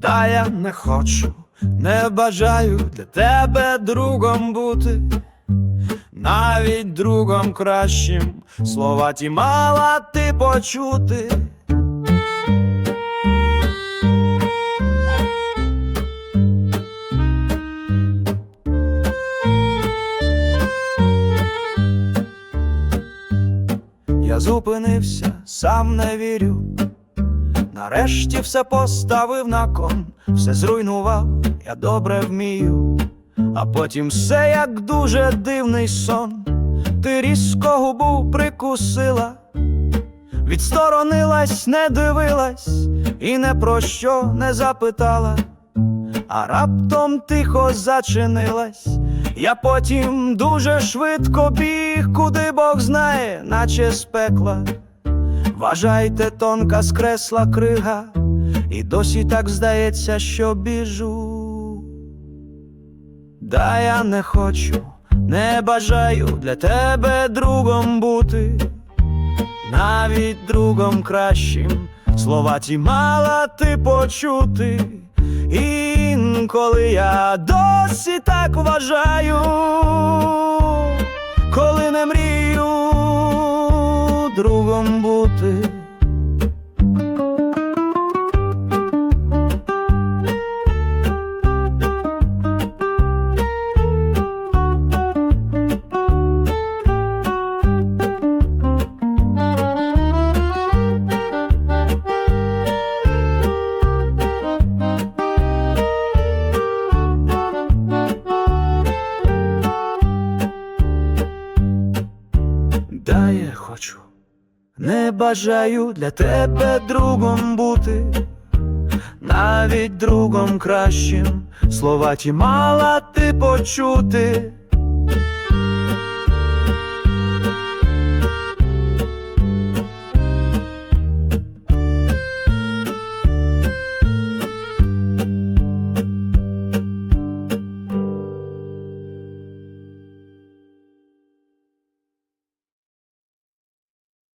Та я не хочу, не бажаю для тебе другом бути, навіть другом кращим, слова ті мала ти почути. Я зупинився, сам не вірю. Нарешті все поставив на кон, все зруйнував, я добре вмію, а потім все як дуже дивний сон. Ти різко губу прикусила, відсторонилась, не дивилась і не про що не запитала, а раптом тихо зачинилась. Я потім дуже швидко біг, куди Бог знає, наче з пекла. Вважайте, тонка скресла крига, і досі так здається, що біжу. Да я не хочу, не бажаю для тебе другом бути, навіть другом кращим, слова ті мала ти почути. Інколи я досі так вважаю, коли не мрію другом бути. Да, я хочу, не бажаю для тебе другом бути, навіть другом кращим, слова ті мала ти почути.